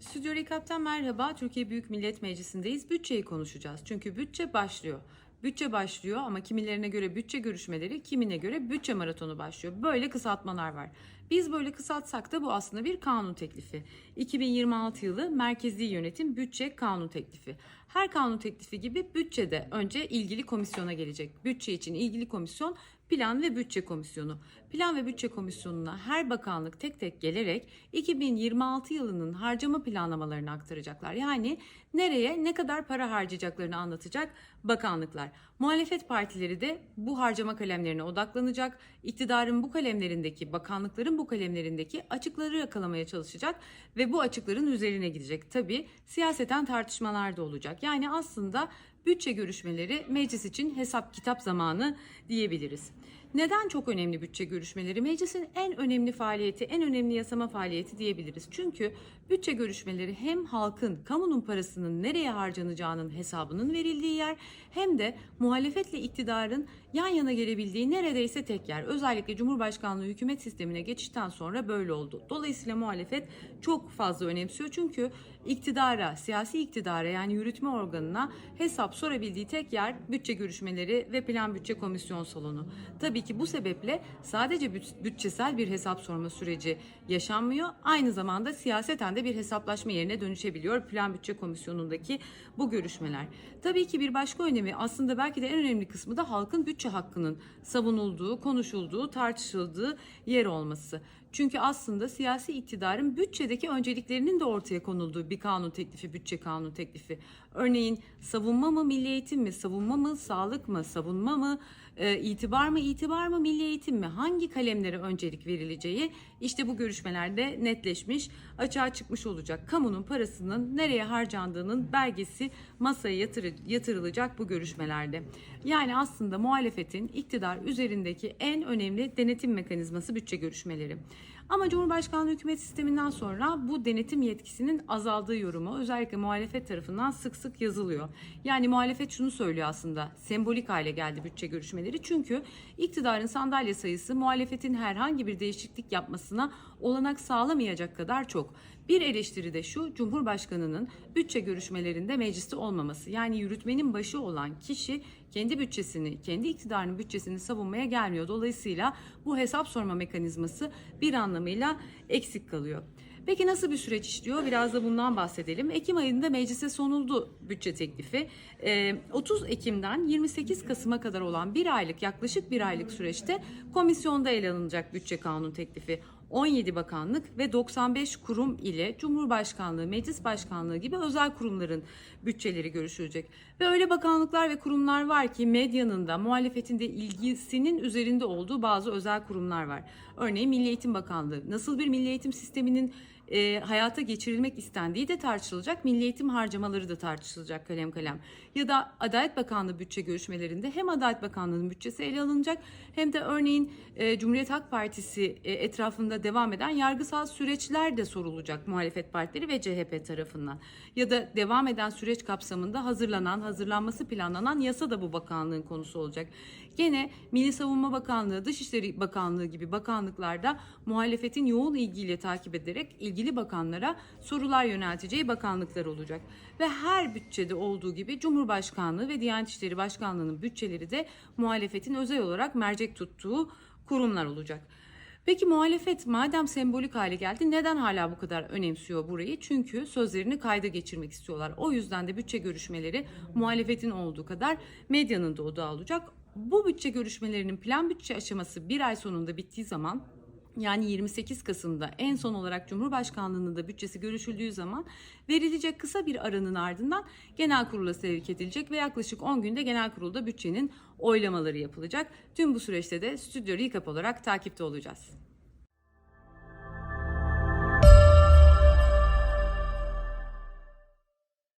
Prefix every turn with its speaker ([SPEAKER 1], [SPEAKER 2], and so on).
[SPEAKER 1] Stüdyo Rekap'tan merhaba. Türkiye Büyük Millet Meclisi'ndeyiz. Bütçeyi konuşacağız. Çünkü bütçe başlıyor. Bütçe başlıyor ama kimilerine göre bütçe görüşmeleri, kimine göre bütçe maratonu başlıyor. Böyle kısaltmalar var. Biz böyle kısaltsak da bu aslında bir kanun teklifi. 2026 yılı Merkezi Yönetim Bütçe Kanun Teklifi. Her kanun teklifi gibi bütçede önce ilgili komisyona gelecek. Bütçe için ilgili komisyon Plan ve Bütçe Komisyonu. Plan ve Bütçe Komisyonu'na her bakanlık tek tek gelerek 2026 yılının harcama planlamalarını aktaracaklar. Yani nereye ne kadar para harcayacaklarını anlatacak bakanlıklar. Muhalefet partileri de bu harcama kalemlerine odaklanacak. İktidarın bu kalemlerindeki, bakanlıkların bu kalemlerindeki açıkları yakalamaya çalışacak ve bu açıkların üzerine gidecek. Tabii siyaseten tartışmalar da olacak. Yani aslında bütçe görüşmeleri meclis için hesap kitap zamanı diyebiliriz. Neden çok önemli bütçe görüşmeleri? Meclisin en önemli faaliyeti, en önemli yasama faaliyeti diyebiliriz. Çünkü bütçe görüşmeleri hem halkın, kamunun parasının nereye harcanacağının hesabının verildiği yer hem de muhalefetle iktidarın yan yana gelebildiği neredeyse tek yer. Özellikle Cumhurbaşkanlığı hükümet sistemine geçişten sonra böyle oldu. Dolayısıyla muhalefet çok fazla önemsiyor. Çünkü iktidara, siyasi iktidara yani yürütme organına hesap sorabildiği tek yer bütçe görüşmeleri ve plan bütçe komisyon salonu. Tabii ki bu sebeple sadece büt- bütçesel bir hesap sorma süreci yaşanmıyor. Aynı zamanda siyaseten de bir hesaplaşma yerine dönüşebiliyor plan bütçe komisyonundaki bu görüşmeler. Tabii ki bir başka önemi aslında belki de en önemli kısmı da halkın bütçe hakkının savunulduğu, konuşulduğu, tartışıldığı yer olması. Çünkü aslında siyasi iktidarın bütçedeki önceliklerinin de ortaya konulduğu bir kanun teklifi, bütçe kanun teklifi. Örneğin savunma mı, milli eğitim mi, savunma mı, sağlık mı, savunma mı, e, itibar mı, itibar mı, milli eğitim mi, hangi kalemlere öncelik verileceği işte bu görüşmelerde netleşmiş, açığa çıkmış olacak. Kamunun parasının nereye harcandığının belgesi masaya yatırı- yatırılacak bu görüşmelerde. Yani aslında muhalefetin iktidar üzerindeki en önemli denetim mekanizması bütçe görüşmeleri. Ama Cumhurbaşkanlığı hükümet sisteminden sonra bu denetim yetkisinin azaldığı yorumu özellikle muhalefet tarafından sık sık yazılıyor. Yani muhalefet şunu söylüyor aslında sembolik hale geldi bütçe görüşmeleri. Çünkü iktidarın sandalye sayısı muhalefetin herhangi bir değişiklik yapmasına olanak sağlamayacak kadar çok. Bir eleştiri de şu Cumhurbaşkanının bütçe görüşmelerinde mecliste olmaması. Yani yürütmenin başı olan kişi kendi bütçesini, kendi iktidarının bütçesini savunmaya gelmiyor. Dolayısıyla bu hesap sorma mekanizması bir anlamıyla eksik kalıyor. Peki nasıl bir süreç işliyor? Biraz da bundan bahsedelim. Ekim ayında meclise sunuldu bütçe teklifi. Ee, 30 Ekim'den 28 Kasım'a kadar olan bir aylık yaklaşık bir aylık süreçte komisyonda ele alınacak bütçe kanun teklifi. 17 bakanlık ve 95 kurum ile Cumhurbaşkanlığı, Meclis Başkanlığı gibi özel kurumların bütçeleri görüşülecek. Ve öyle bakanlıklar ve kurumlar var ki medyanın da muhalefetin de ilgisinin üzerinde olduğu bazı özel kurumlar var. Örneğin Milli Eğitim Bakanlığı nasıl bir milli eğitim sisteminin e, hayata geçirilmek istendiği de tartışılacak. Milli eğitim harcamaları da tartışılacak kalem kalem. Ya da Adalet Bakanlığı bütçe görüşmelerinde hem Adalet Bakanlığı'nın bütçesi ele alınacak hem de örneğin e, Cumhuriyet Halk Partisi e, etrafında devam eden yargısal süreçler de sorulacak muhalefet partileri ve CHP tarafından. Ya da devam eden süreç kapsamında hazırlanan, hazırlanması planlanan yasa da bu bakanlığın konusu olacak. Gene Milli Savunma Bakanlığı, Dışişleri Bakanlığı gibi bakanlıklarda muhalefetin yoğun ilgiyle takip ederek ilgili bakanlara sorular yönelteceği bakanlıklar olacak. Ve her bütçede olduğu gibi Cumhurbaşkanlığı ve Diyanet İşleri Başkanlığı'nın bütçeleri de muhalefetin özel olarak mercek tuttuğu kurumlar olacak. Peki muhalefet madem sembolik hale geldi neden hala bu kadar önemsiyor burayı? Çünkü sözlerini kayda geçirmek istiyorlar. O yüzden de bütçe görüşmeleri muhalefetin olduğu kadar medyanın da odağı olacak. Bu bütçe görüşmelerinin plan bütçe aşaması bir ay sonunda bittiği zaman yani 28 Kasım'da en son olarak Cumhurbaşkanlığının da bütçesi görüşüldüğü zaman verilecek kısa bir aranın ardından genel kurula sevk edilecek ve yaklaşık 10 günde genel kurulda bütçenin oylamaları yapılacak. Tüm bu süreçte de Stüdyo Recap olarak takipte olacağız.